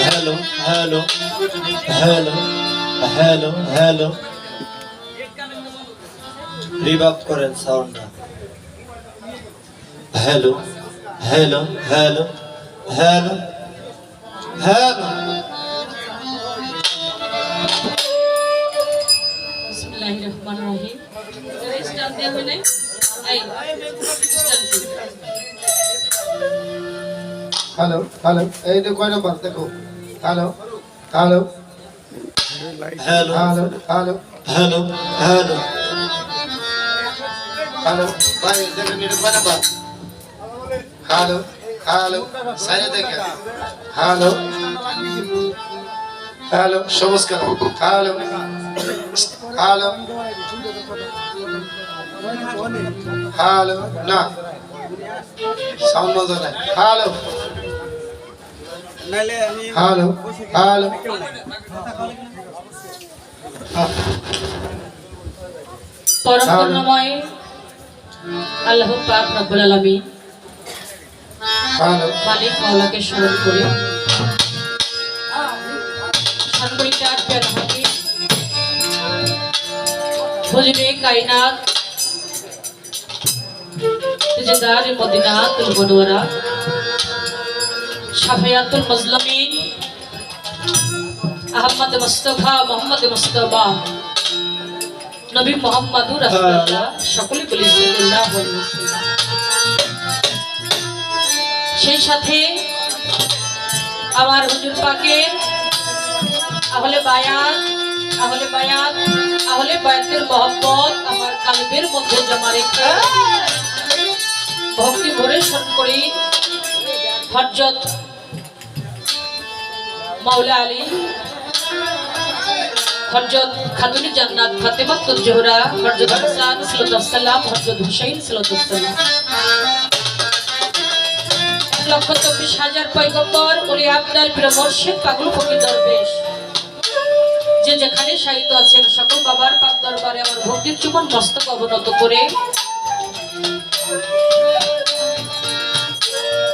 Hello hello hello hello hello রিভাব করেন সাউন্ডটা hello hello hello hello hello বিসমিল্লাহির রহমানির রহিম। স্টার দেয়া হয় নাই। হ্যালো হ্যালো এই যে কয় নম্বর দেখো hello hello hello hello hello hello hello hello ভাই দেখেন এটা কয় নম্বর হ্যালো হ্যালো সাইনে দেখেন হ্যালো হ্যালো সবুজ হ্যালো হ্যালো হ্যালো না সাউন্ড হ্যালো। হ্যালো। হ্যালো। পরম আল্লাহ পাক রব্বুল আলামিন হ্যালো। মালিক মাওলাকে স্মরণ করে। সানবরিকার পেরহাকে হুজুরে। কায়নাত তুজদার মদিনাতুল মুনওয়ারা শাফায়াতুল মাজলুমিন আহমদ মুস্তাফা মোহাম্মদ মুস্তাফা নবী মোহাম্মদুর রাসূলুল্লাহ সকলে বলি সাল্লাল্লাহু আলাইহি সেই সাথে আমার হুজুর পাকে আহলে বায়াত আহলে বায়াত আহলে বায়াতের মহব্বত আমার কালবের মধ্যে জমা রেখে ভক্তি ভরে স্মরণ করি। হজরত মাওলা আলী হজরত খাতুনি জান্নাত ফাতেমাতুল জোহরা হজরত হাসান সাল্লাল্লাহু হজরত হুসাইন সাল্লাল্লাহু লক্ষ চব্বিশ হাজার পয়গম্বর ওলি আবদাল প্রিয় মোর্শেদ পাগল ফকির দরবেশ। যে যেখানে সাহিত্য আছেন, সকল বাবার পাক দরবারে আমার ভক্তির চুমন মস্তক অবনত করে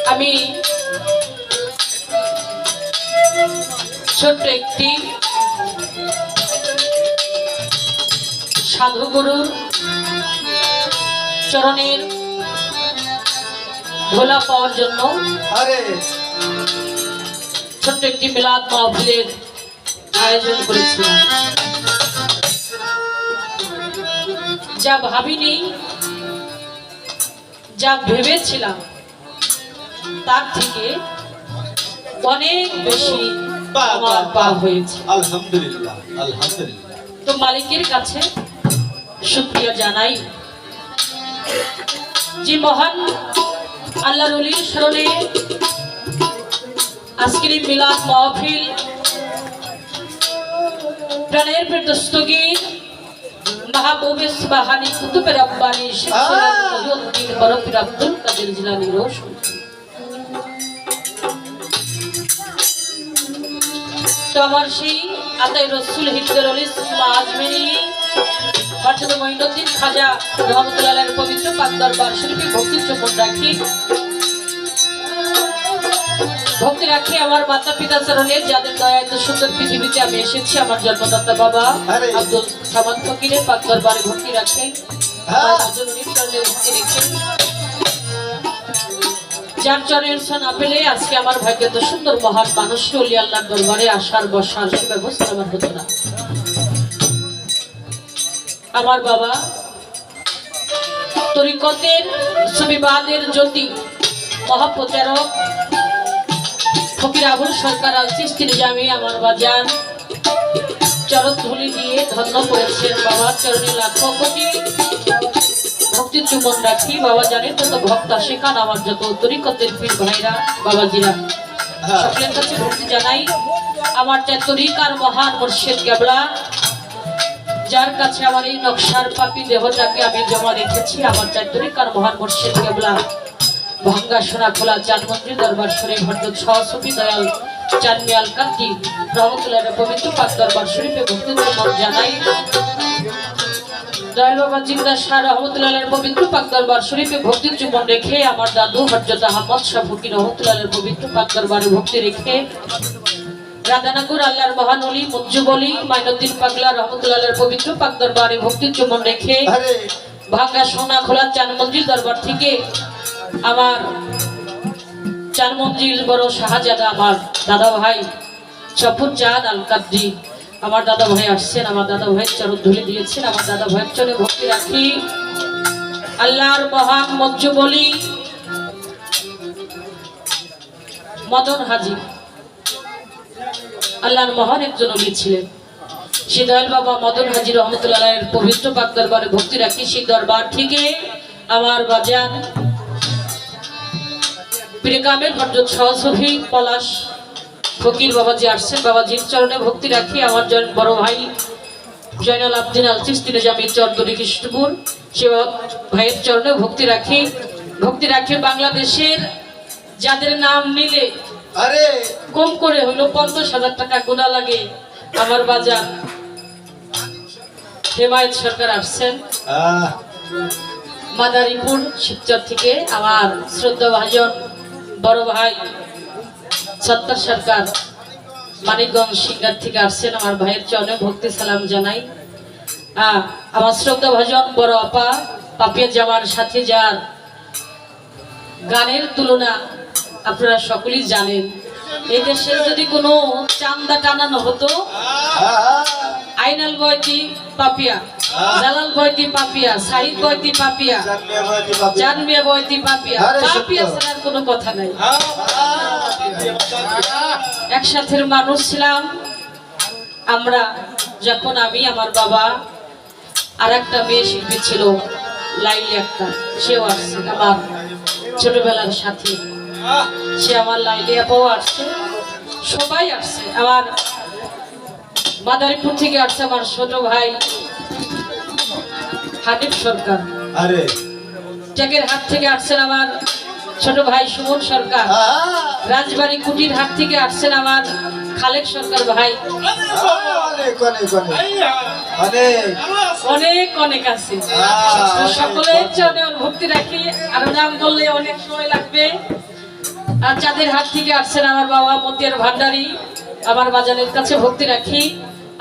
আমি ছোট্ট একটি সাধুগুরুর চরণের ভোলা পাওয়ার জন্য ছোট্ট একটি মিলাদ মাহফিলের আয়োজন করেছিলাম যা ভাবিনি যা ভেবেছিলাম তার থেকে অনেক বেশি আমার পা হয়েছে। আলহামদুলিল্লাহ আলহামদুলিল্লাহ। তো মালিকের কাছে শুক্রিয়া জানাই যে মহান আল্লাহ রলির স্মরণে আজকের এই মিলাদ মাহফিল প্রাণের দস্তগীর মাহবুবে সুবাহানি কুতুবে রব্বানি বরফির আব্দুল কাদের জিলানী রোশন। তো আমার সেই আতাই রসুল হিন্দুর আলী আজমেরি মহিনুদ্দিন খাজা রহমতুল্লাহের পবিত্র পাক দরবার শরীফে রাখি। ভক্তি রাখি আমার মাতা পিতা চরণে যাদের দয়া এত সুন্দর পৃথিবীতে আমি এসেছি আমার জন্মদাতা বাবা। আব্দুল সামান ফকিরের পাক দরবারে ভক্তি জননীর ভক্তি রেখেন। যার চরের সন আপেলে আজকে আমার ভাগ্য তো সুন্দর মহান মানুষকে অলি আল্লাহর দরবারে আসার, বসার সুব্যবস্থা আমার হতো না। আমার বাবা তরিকতের, সুবিবাদের জ্যোতি, মহাপ্রচারক, ফকির আবুল সরকার আল চিস্তির জামি আমার বাজান চরণ ধুলি দিয়ে ধন্য করেছেন। বাবার চরণে লাখ কোটি ভক্তি চুমন রাখি বাবা জানেন তত ভক্ত শেখান আমার যত তরিকতের পীর ভাইরা বাবাজিরা। হ্যাঁ। সকলের কাছে ভক্তি জানাই। আমার যে তরিকার মহান মুর্শিদ গাবলা যার কাছে আমার এই নকশার পাপি দেহটাকে আমি জমা রেখেছি আমার চার তরিকার মহান মুর্শিদ গাবলা ভাঙ্গা সোনা খোলা চান মন্দির দরবার শরীফ হরদত সহসফি দয়াল চান মিয়াল কান্তি রহমতুল্লাহ পবিত্র পাক দরবার শরীফে ভক্তি জানাই। দয়াল বাবা জিন্দা শাহ রহমতুল্লাহের পবিত্র পাক দরবার শরীফে ভক্তি চুমন রেখে আমার দাদু হজরত আহমদ শাহ ফকির রহমতুল্লাহের পবিত্র পাক দরবারে ভক্তি রেখে রাধানগর আল্লাহর মহানলি মঞ্জুবলি মাইনুদ্দিন পাগলা রহমতুল্লাহের পবিত্র পাক দরবারে ভক্তি চুমন রেখে ভাঙ্গা সোনা খোলা চান মঞ্জিল দরবার থেকে আমার চান মঞ্জিল বড় শাহজাদা আমার দাদা ভাই সফর চাঁদ আল কাদ্রি আমার দাদা ভাই আসছেন, আমার দাদা ভাইয়ের চরণ ধুলে দিয়েছেন, আমার দাদা ভাইয়ের চরণে ভক্তি রাখি। আল্লাহর মহান মঞ্জ বলি মদন হাজি। আল্লাহর মহান একজন অলি ছিলেন। সেই দয়াল বাবা মদন হাজি রহমতুল্লাহের পবিত্র পাক দরবারে ভক্তি রাখি। সেই দরবার থেকে আমার বাজান পীরকামের হজরত সহসফি পলাশ ফকির বাবাজি আসছেন। বাবাজির চরণে ভক্তি রাখি। আমার জন বড় ভাই জয়নাল আবদিন আল চিস্তিনে জামির চরদরি কৃষ্ণপুর। সে ভাইয়ের চরণে ভক্তি রাখি। ভক্তি রাখি বাংলাদেশের যাদের নাম নিলে আরে! কম করে হইল পঞ্চাশ হাজার টাকা গোনা লাগে। আমার বাজার হেমায়ত সরকার আসছেন। মাদারীপুর শিবচর থেকে আমার শ্রদ্ধা ভাজন বড় ভাই সত্তর সরকার মানিকগঞ্জ সিঙ্গার থেকে আসছেন। আমার ভাইয়ের চরণে ভক্তি সালাম জানাই। আমার শ্রদ্ধা ভাজন বড় আপা পাপিয়া জামার সাথে যার গানের তুলনা আপনারা সকলেই জানেন। এই দেশের যদি কোনো চান্দা টানানো হতো, আইনাল বয়তি পাপিয়া জালাল বয়তি পাপিয়া সাহিদ বয়তি পাপিয়া জানমিয়া বয়তি পাপিয়া। পাপিয়া? ছাড়ার কোনো কথা নাই। আহ, একসাথের মানুষ ছিলাম। আমরা যখন আমি আমার বাবা আর একটা মেয়ে শিল্পী ছিল লাইলি একটা সেও আসছে আমার ছোটবেলার সাথী। সে আমার লাইলি আপাও আসছে সবাই আসছে। আমার মাদারীপুর থেকে আসছে আমার ছোট ভাই। হানিফ সরকার। আরে। টেকের হাট থেকে আসছেন আমার ছোট ভাই সুমন সরকার। রাজবাড়ি কুটির হাট থেকে আসছেন আমার খালেক সরকার ভাই। অনেক অনেক আছে। সকলের চরণে ভক্তি রাখি আর নাম বললে অনেক সময় লাগবে। আর যাদের হাত থেকে আসছেন আমার বাবা মতিয়ার ভান্ডারী আমার বাজারের কাছে ভক্তি রাখি।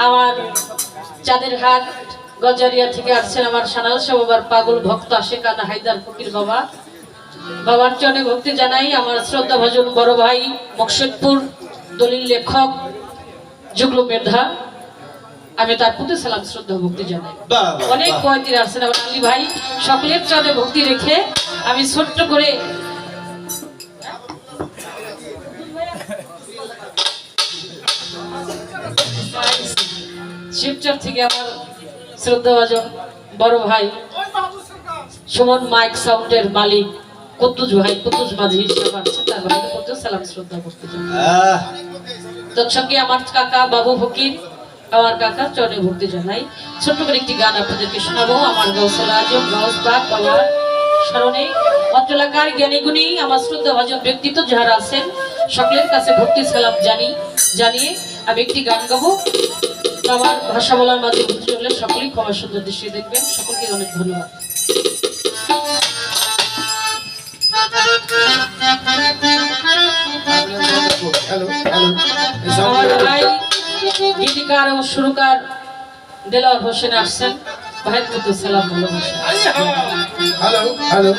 আমার চাঁদের হাট গজারিয়া থেকে আসছেন আমার সানাল বাবার পাগল ভক্ত আশেকান হায়দার ফকির বাবা। বাবার চরণে ভক্তি জানাই আমার শ্রদ্ধা ভজন বড় ভাই মকসেদপুর দলিল লেখক যুগল মেধা। আমি তার প্রতি সালাম শ্রদ্ধা ভক্তি জানাই। অনেক। পয়েন্টের আসছেন আমার আলী ভাই সকলের চরণে ভক্তি রেখে আমি ছোট্ট করে শিবচর থেকে আমার শ্রদ্ধাভাজন বড় ভাই সুমন মাইক সাউন্ডের মালিক কুদ্দুস ভাই কুদ্দুস মাঝি হিসেবে আছে তার সালাম শ্রদ্ধা করতে চাই। আহ, তৎসঙ্গে আমার কাকা বাবু ফকির আমার কাকা চরণে ভক্তি জানাই। ছোট্ট করে একটি গান আপনাদেরকে শোনাবো। আমার গৌসল আজম পাক বাবার স্মরণে। অত্র এলাকার জ্ঞানী গুণী আমার শ্রদ্ধা ভাজন ব্যক্তিত্ব যারা আছেন সকলের কাছে ভক্তি সালাম জানি জানিয়ে আমি একটি গান গাবো। আমার ভাষা বলার মাধ্যমে ভুল চললে সকলেই ক্ষমা সুন্দর দৃষ্টি দেখবেন। সকলকে অনেক ধন্যবাদ। আমার ভাই গীতিকার ও সুরকার দেলাওয়ার হোসেন আসছেন ভাইয়ের প্রতি সালাম ভালোবাসা। হ্যালো হ্যালো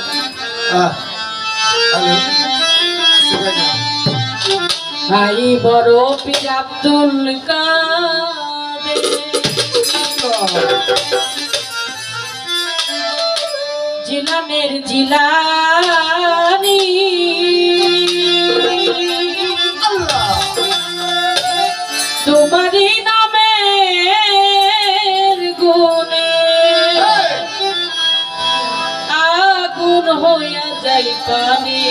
ভাই বড় পীর আব্দুল জিলানের জিলানি। তোমারই নামের গুণে আগুন হইয়া যাই পানি।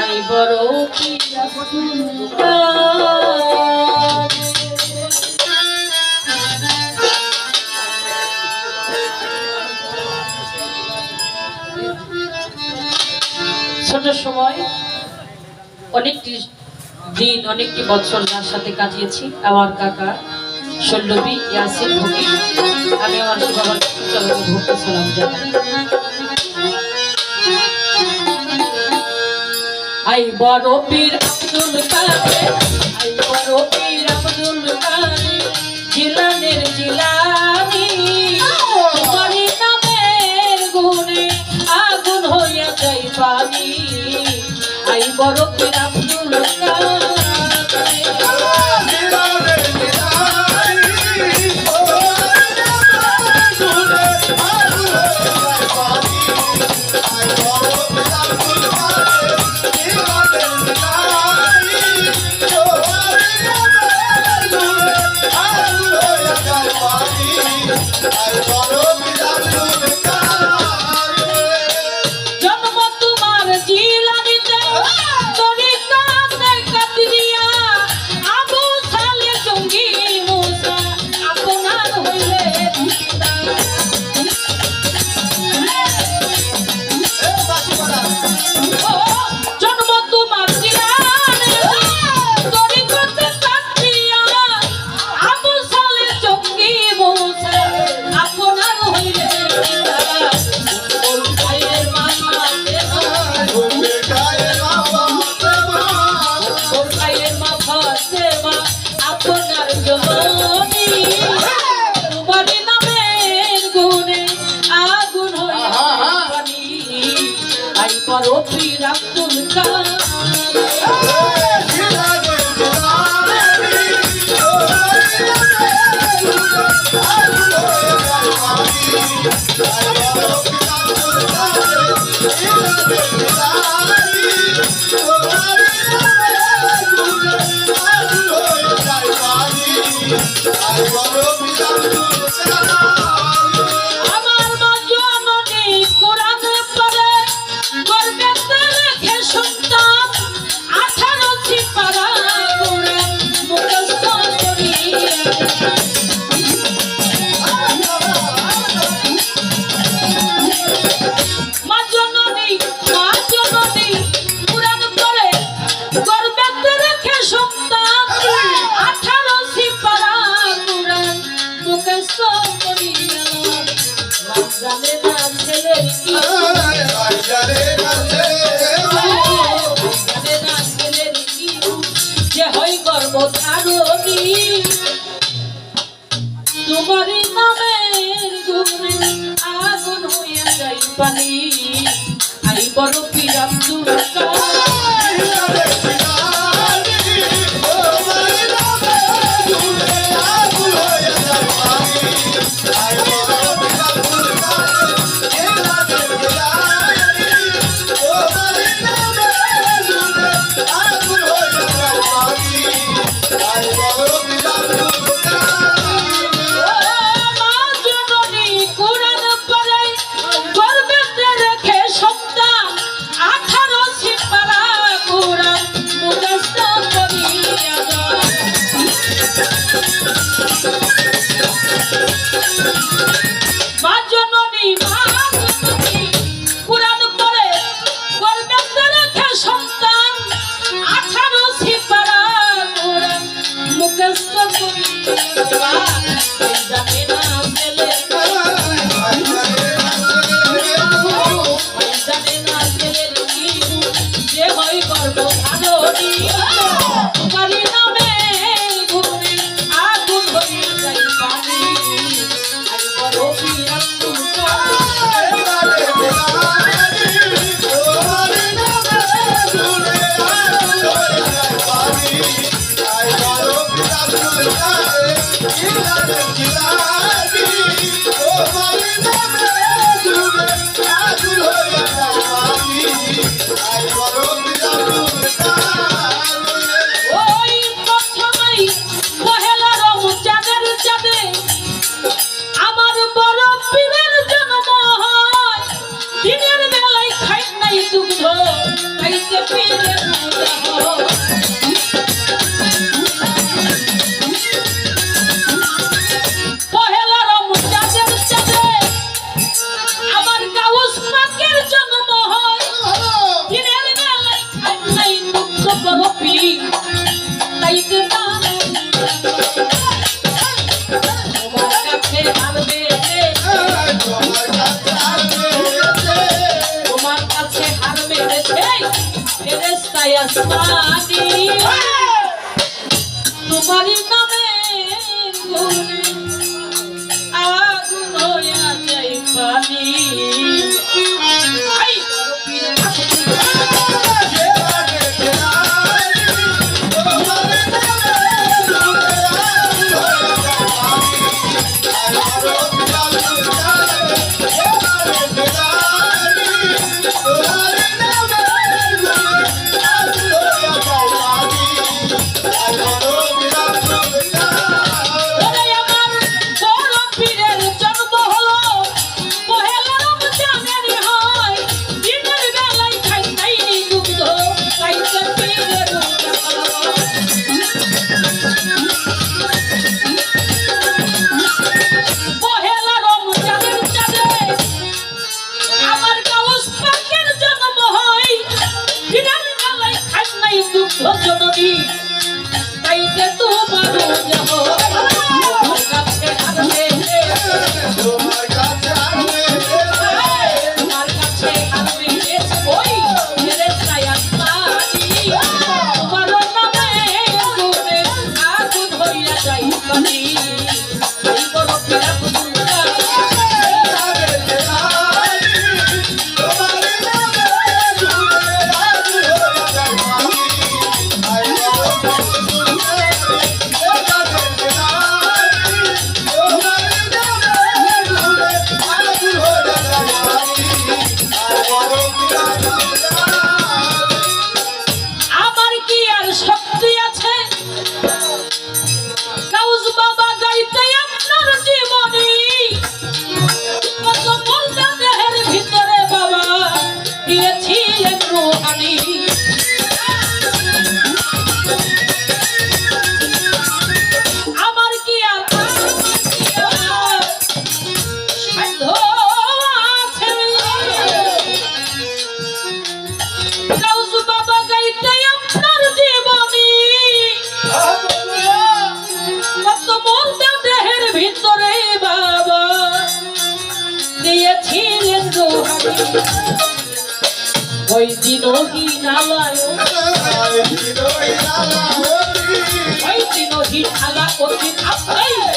আই বড় পিয়া সময় অনেকটি দিন, অনেকটি বছর যার সাথে কাটিয়েছি। আমার কাকা সল্লবী, ইয়াসিন ভুকি আমি আমার বাবার চলন আই বড় পীর আব্দুল কালাম বড় রাম দুর্গা পানি আই বড় Bye. somebody. ওই দিন ওহি নালায় ওই দিন ওহি নালায় ওই দিন ওহি নালা ওই দিন আপনাই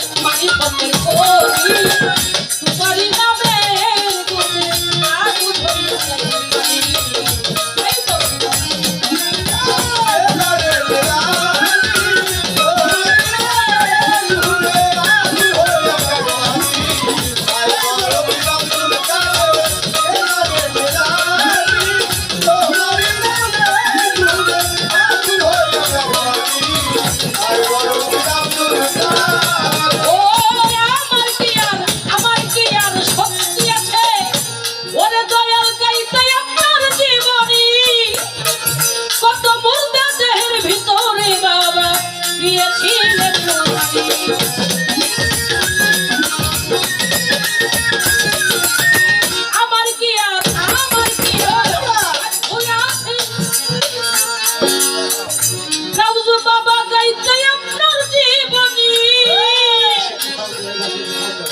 বাবা গাইতে আপনার জীবনী।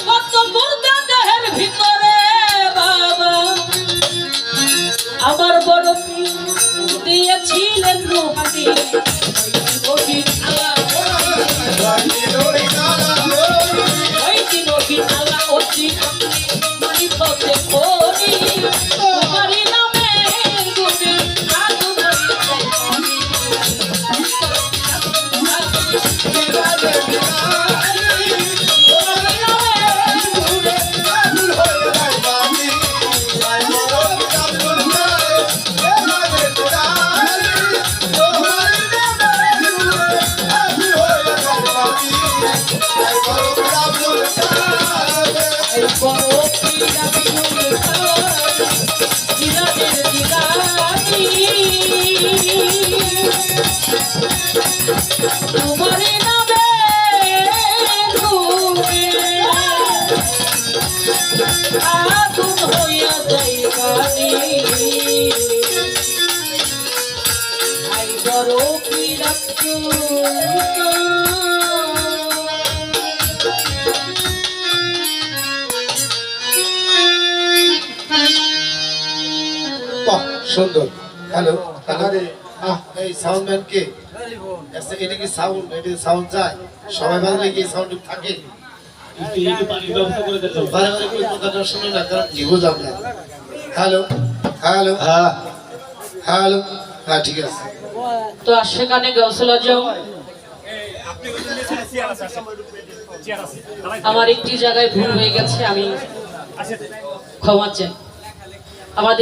কত মুর্দা দেহের ভিতরে বাবা। আমার বড় দিয়েছিলেন রুহানি। সুন্দর। হ্যালো তাহলে এই সাউন্ডম্যান কে? আচ্ছা, এটা কি সাউন্ড এটা সাউন্ড যায় সবাই বাজলে নাকি? সাউন্ড থাকে? হ্যালো হ্যালো হ্যাঁ। হ্যালো হ্যাঁ ঠিক আছে। তো আর সেখানে আমার একটি জায়গায় ভুল হয়ে গেছে আমি ক্ষমা চাই। আমাদের